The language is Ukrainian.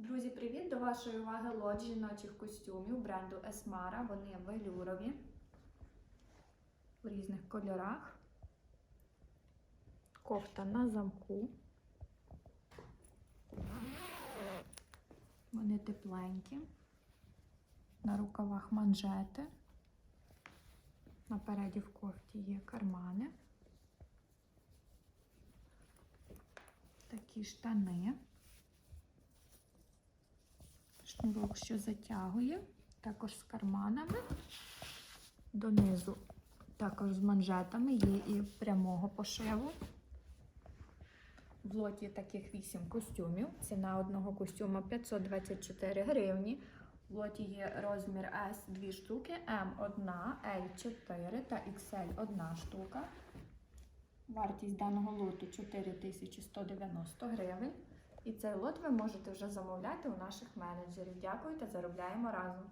Друзі, привіт! До вашої уваги лот жіночих костюмів бренду Esmara. Вони велюрові в різних кольорах. Кофта на замку. Вони тепленькі. На рукавах манжети. Напереді в кофті є кармани. Такі штани. Шнурок, що затягує, також з карманами. Донизу також з манжетами, є і прямого пошиву. В лоті таких 8 костюмів. Ціна одного костюма 524 гривні. В лоті є розмір S 2 штуки, M 1, L 4 та XL 1 штука. Вартість даного лоту 4190 гривень. І цей лот ви можете вже замовляти у наших менеджерів. Дякую та заробляємо разом!